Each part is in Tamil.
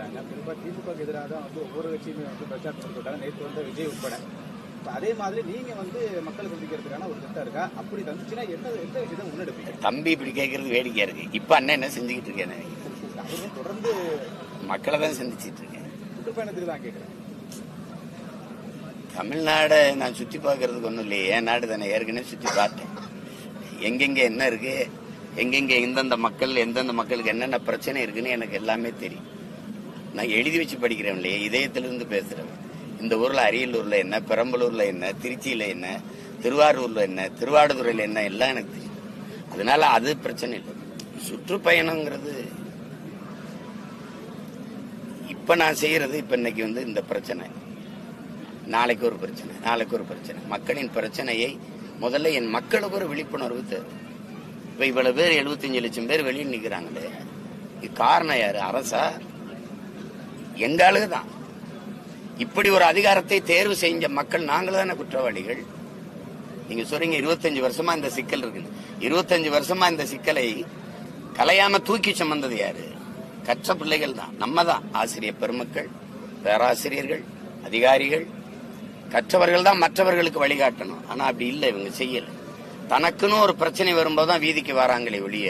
இருக்காங்க குறிப்பா திமுக எதிராக தான் வந்து ஒவ்வொரு கட்சியுமே வந்து பிரச்சாரம் பண்ணிட்டு நேற்று வந்து விஜய் உட்பட. இப்ப அதே மாதிரி நீங்க வந்து மக்களை சந்திக்கிறதுக்கான ஒரு திட்டம் இருக்கா? அப்படி தந்துச்சுன்னா என்ன எந்த விஷயத்தை முன்னெடுப்பீங்க? தம்பி இப்படி கேட்கறது வேடிக்கையா இருக்கு. இப்ப அண்ணன் என்ன செஞ்சுக்கிட்டு இருக்கேன்? அவரும் தொடர்ந்து மக்களை தான் சந்திச்சிட்டு இருக்கேன். சுற்றுப்பயணத்துக்கு தான் கேட்கிறேன் தமிழ்நாடை நான் சுத்தி பார்க்கறதுக்கு ஒன்றும் இல்லையே. என் நாடு தானே. ஏற்கனவே சுத்தி பார்த்தேன். எங்கெங்க என்ன இருக்கு? எங்கெங்க எந்தெந்த மக்கள் எந்தெந்த மக்களுக்கு என்னென்ன பிரச்சனை இருக்குன்னு எனக்கு எல்லாமே தெரியும். நான் எழுதி வச்சு படிக்கிறேன் இல்லையே இதயத்திலிருந்து பேசுறேன். இந்த ஊர்ல அரியலூர்ல என்ன பெரம்பலூர்ல என்ன திருச்சியில என்ன திருவாரூர்ல என்ன திருவாடுதுறையில என்ன எல்லாம் எனக்கு தெரியும். அதனால அது பிரச்சனை இல்லை. சுற்றுப்பயணங்கிறது இப்ப நான் செய்யறது இப்ப இன்னைக்கு வந்து இந்த பிரச்சனை. நாளைக்கு ஒரு பிரச்சனை நாளைக்கு ஒரு பிரச்சனை. மக்களின் பிரச்சனையை முதல்ல என் மக்களுக்கு ஒரு விழிப்புணர்வு தேவை. இப்ப இவ்வளவு பேர் 75 லட்சம் பேர் வெளியே நிக்கிறாங்களே இது காரணம் யாரு? அரசா? எங்க ஆளுக தான் இப்படி ஒரு அதிகாரத்தை தேர்வு செஞ்ச மக்கள் நாங்கள் தானே குற்றவாளிகள். நீங்க சொல்றீங்க 25 வருஷமா இந்த சிக்கல் இருக்கு 25 வருஷமா இந்த சிக்கலை கலையாம தூக்கி சுமந்தது யாரு? கற்ற பிள்ளைகள் தான். நம்ம தான். ஆசிரியர் பெருமக்கள் பேராசிரியர்கள் அதிகாரிகள். கற்றவர்கள் தான் மற்றவர்களுக்கு வழிகாட்டணும். ஆனா அப்படி இல்லை இவங்க செய்யல. தனக்குன்னு ஒரு பிரச்சனை வரும்போது தான் வீதிக்கு வராங்களே ஒழிய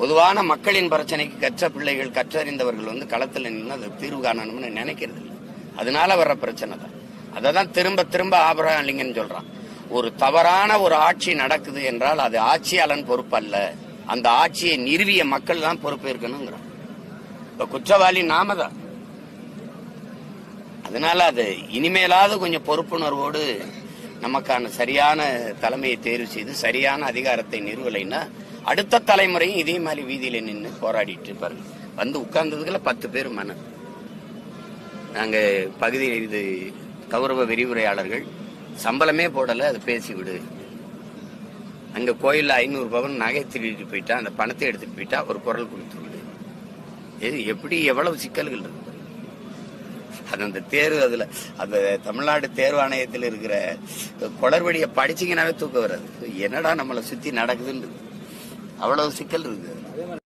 பொதுவான மக்களின் பிரச்சனைக்கு கற்ற பிள்ளைகள் கற்றறிந்தவர்கள் வந்து களத்தில் நின்று அதை தீர்வு காணணும்னு நினைக்கிறது இல்லை. அதனால வர்ற பிரச்சனை தான். அதை தான் திரும்ப திரும்ப ஆபரகம் இல்லைங்கன்னு சொல்றான். ஒரு தவறான ஒரு ஆட்சி நடக்குது என்றால் அது ஆட்சியாளன் பொறுப்பு அல்ல அந்த ஆட்சியை நிறுவிய மக்கள் தான் பொறுப்பேற்கணுங்கிறான். இப்ப குற்றவாளி நாம தான். அதனால அது இனிமேலாவது கொஞ்சம் பொறுப்புணர்வோடு நமக்கான சரியான தலைமையை தேர்வு செய்து சரியான அதிகாரத்தை நிறுவலைன்னா அடுத்த தலைமுறையும் இதே மாதிரி வீதியில நின்று போராடிட்டு இருப்பாரு வந்து உட்கார்ந்ததுக்குள்ள பத்து பேர் மன. நாங்க பகுதி இது கௌரவ விரிவுரையாளர்கள் சம்பளமே போடல அது பேசி விடு. அங்க கோயில்ல ஐநூறு பவன் நகை திருடிட்டு போயிட்டா அந்த பணத்தை எடுத்துட்டு போயிட்டா ஒரு குரல் கொடுத்து விடு. இது எப்படி எவ்வளவு சிக்கல்கள் இருக்கு அது அந்த தேர்வு அதுல அந்த தமிழ்நாடு தேர்வாணையத்தில் இருக்கிற குளறுபடியை படிச்சீங்கன்னாவே தூக்கம் வராது. என்னடா நம்மளை சுத்தி நடக்குதுன்னு அவ்வளவு சிக்கல் இருக்குது.